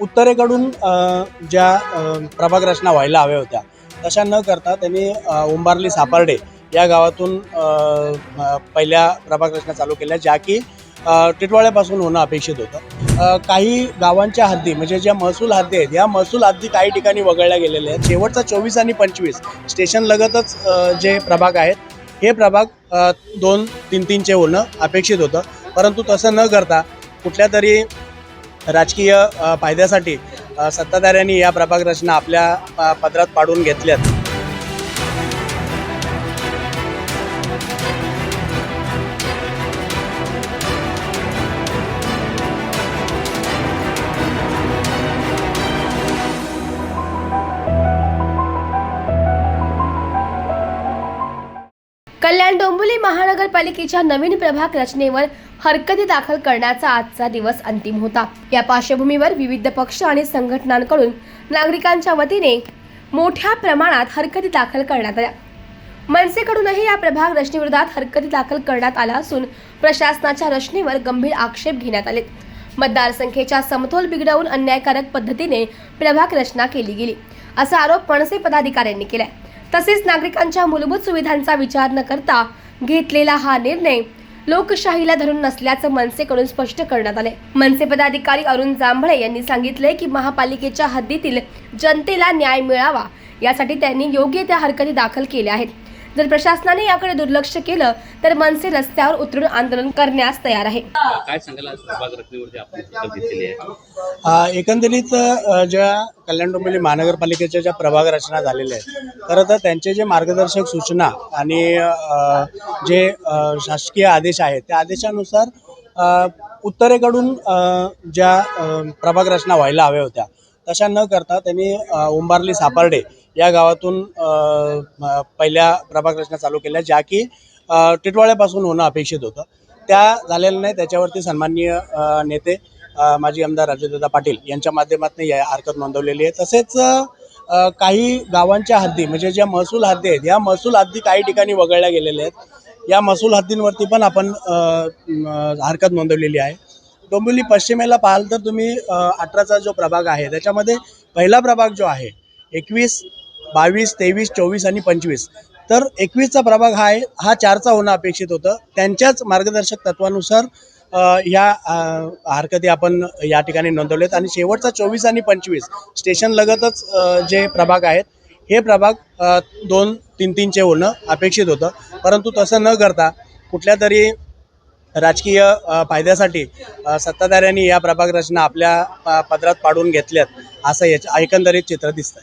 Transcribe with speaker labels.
Speaker 1: उत्तरेकडून ज्या प्रभाग रचना व्हायला हव्या होत्या तशा न करता त्यांनी उंबारली सापर्डे या गावातून पहिल्या प्रभाग रचना चालू केल्या ज्या की टिटवाळ्यापासून होणं अपेक्षित होतं. काही गावांच्या हद्दी म्हणजे ज्या महसूल हद्दी आहेत या महसूल हद्दी काही ठिकाणी वगळल्या गेलेल्या आहेत. शेवटचा चोवीस आणि पंचवीस स्टेशन लगतच जे प्रभाग आहेत हे प्रभाग दोन तीन तीनचे होणं अपेक्षित होतं. परंतु तसं न करता कुठल्या तरी राजकीय फायद्यासाठी सत्ताधाऱ्यांनी या प्रभाग रचना आपल्या पत्रात पदरात पाडून घेतल्यात.
Speaker 2: कल्याण डोंबिवली महानगरपालिकेच्या नवीन प्रभाग रचनेवर हरकती दाखल करण्याचा आजचा दिवस अंतिम होता. या पार्श्वभूमीवर विविध पक्ष आणि संघटनांकडून नागरिकांच्या वतीने मोठ्या प्रमाणात हरकती दाखल करण्यात आल्या. मनसेकडूनही या प्रभाग रचनेविरोधात हरकती दाखल करण्यात आला असून प्रशासनाच्या रचनेवर गंभीर आक्षेप घेण्यात आले मतदारसंख्येच्या समतोल बिघडवून अन्यायकारक पद्धतीने प्रभाग रचना केली गेली असा आरोप मनसे पदाधिकाऱ्यांनी केलाय. तसेच नागरिकांच्या मूलभूत सुविधांचा विचार न करता घेतलेला हा निर्णय लोकशाहीला धरून नसल्याचं मनसेकडून स्पष्ट करण्यात आले मनसे पदाधिकारी अरुण जांभळे यांनी सांगितले की महापालिकेच्या हद्दीतील जनतेला न्याय मिळावा यासाठी त्यांनी योग्य त्या हरकती दाखल केल्या आहेत. जर प्रशासनाने याकडे दुर्लक्ष केलं तर मनसे रस्त्यावर उतरून आंदोलन करण्यास तयार आहे.
Speaker 1: एकंदरीत ज्या कल्याण डोंबिवली महानगरपालिकेच्या ज्या प्रभाग रचना झालेल्या आहेत खरं तर त्यांचे जे मार्गदर्शक सूचना आणि जे शासकीय आदेश आहेत त्या आदेशानुसार उत्तरेकडून ज्या प्रभाग रचना व्हायला हव्या होत्या तशा न करता त्यांनी उंबारली सापर्डे या गावातून पहिल्या प्रभाग रचना चालू केल्या ज्या की टिटवाळ्यापासून होणं अपेक्षित होतं. त्या झालेल्या नाही त्याच्यावरती सन्माननीय नेते माजी आमदार राजदादा पाटील यांच्या माध्यमातून या हरकत नोंदवलेली आहे. तसेच काही गावांच्या हद्दी म्हणजे ज्या महसूल हद्दी आहेत या महसूल हद्दी काही ठिकाणी वगळल्या गेलेल्या आहेत. या महसूल हद्दींवरती पण आपण हरकत नोंदवलेली आहे. डोंबिवली पश्चिमेला पाहाल तर तुम्ही अठराचा जो प्रभाग आहे त्याच्यामध्ये पहिला प्रभाग जो आहे एकवीस बावीस तेवीस चोवीस आणि पंचवीस. तर एकवीसचा प्रभाग हा आहे हा चारचा होणं अपेक्षित होतं. त्यांच्याच मार्गदर्शक तत्वानुसार या ह्या हरकती आपण या ठिकाणी नोंदवलेत. आणि शेवटचा चोवीस आणि पंचवीस स्टेशन लगतच जे प्रभाग आहेत हे प्रभाग दोन तीन तीनचे होणं अपेक्षित होतं. परंतु तसं न करता कुठल्या तरी राजकीय फायद्यासाठी सत्ताधाऱ्यांनी या प्रभाग रचना आपल्या पदरात पाडून घेतल्यात असं याच्या एकंदरीत चित्र दिसतं